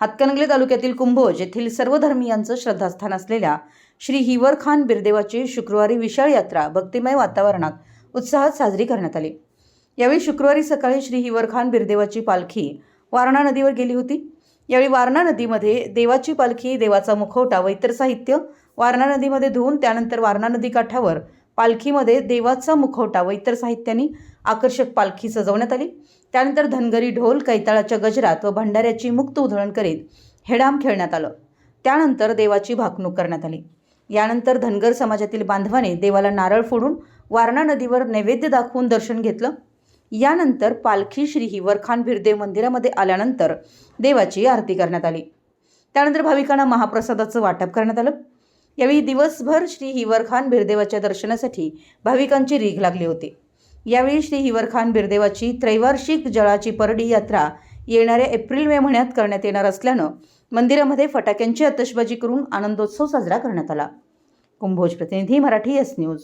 हातकणंगले तालुक्यातील कुंभोज येथील सर्व धर्मियांचं श्रद्धास्थान असलेल्या श्री हिवर खान बिरदेवाची शुक्रवारी विशाळ यात्रा भक्तिमय वातावरणात उत्साहात साजरी करण्यात आली. यावेळी शुक्रवारी सकाळी श्री हिवर खान बिरदेवाची पालखी वारणा नदीवर गेली होती. यावेळी वारणा नदीमध्ये देवाची पालखी देवाचा मुखवटा व इतर साहित्य वारणा नदीमध्ये धुवून त्यानंतर वारणा नदी काठावर पालखीमध्ये देवाचा मुखवटा व इतर साहित्यांनी आकर्षक पालखी सजवण्यात आली. त्यानंतर धनगरी ढोल कैताळाच्या गजरात व भंडाऱ्याची मुक्त उधळण करीत हेडाम खेळण्यात आलं. त्यानंतर देवाची भाकणूक करण्यात आली. यानंतर धनगर समाजातील बांधवाने देवाला नारळ फोडून वारणा नदीवर नैवेद्य दाखवून दर्शन घेतलं. यानंतर पालखी श्री हिवरखान भिरदेव मंदिरामध्ये आल्यानंतर देवाची आरती करण्यात आली. त्यानंतर भाविकांना महाप्रसादाचं वाटप करण्यात आलं. यावेळी दिवसभर श्री हिवरखान बिरदेवाच्या दर्शनासाठी भाविकांची रीघ लागली होती. यावेळी श्री हिवरखान बिरदेवाची त्रैवार्षिक जळाची परडी यात्रा येणाऱ्या एप्रिल मे महिन्यात करण्यात येणार असल्यानं मंदिरामध्ये फटाक्यांची आतषबाजी करून आनंदोत्सव साजरा करण्यात आला. कुंभोज प्रतिनिधी मराठी एस न्यूज.